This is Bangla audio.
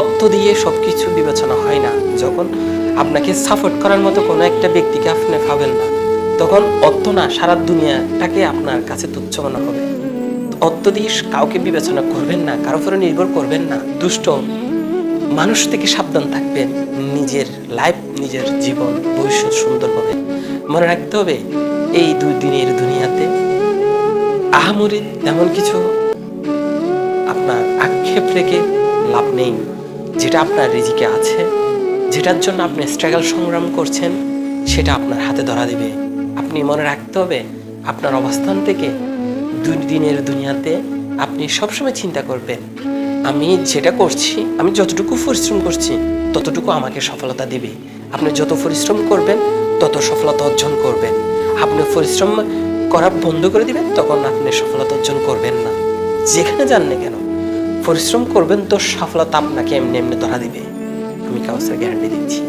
অর্থ দিয়ে সব কিছু বিবেচনা হয় না। যখন আপনাকে সাপোর্ট করার মতো কোনো একটা ব্যক্তিকে আপনি পাবেন না, তখন অর্থ না সারা দুনিয়াটাকে আপনার কাছে তুচ্ছ মনে হবে। অর্থ দিয়ে কাউকে বিবেচনা করবেন না, কারও উপরে নির্ভর করবেন না। দুষ্ট মানুষ থেকে সাবধান থাকবেন, নিজের লাইফ নিজের জীবন, ভবিষ্যৎ সুন্দর হবে। মনে রাখতে হবে, এই দুই দিনের দুনিয়াতে আহামরি তেমন কিছু আপনার আক্ষেপ রেখে লাভ নেই। যেটা আপনার রিজিকে আছে, যেটার জন্য আপনি স্ট্রাগল সংগ্রাম করছেন, সেটা আপনার হাতে ধরা দিবে। আপনি মনে রাখতে হবে, আপনার অবস্থান থেকে দুই দিনের দুনিয়াতে আপনি সবসময় চিন্তা করবেন, আমি যেটা করছি, আমি যতটুকু পরিশ্রম করছি, ততটুকু আমাকে সফলতা দিবে। আপনি যত পরিশ্রম করবেন, তত সফলতা অর্জন করবেন। আপনি পরিশ্রম করা বন্ধ করে দিবেন, তখন আপনি সফলতা অর্জন করবেন না। যেখানে যান না কেন পরিশ্রম করবেন তো সফলতা আপনাকে এমনি এমনি ধরা দিবে। আমি কাউসের গ্যারান্টি দিচ্ছি।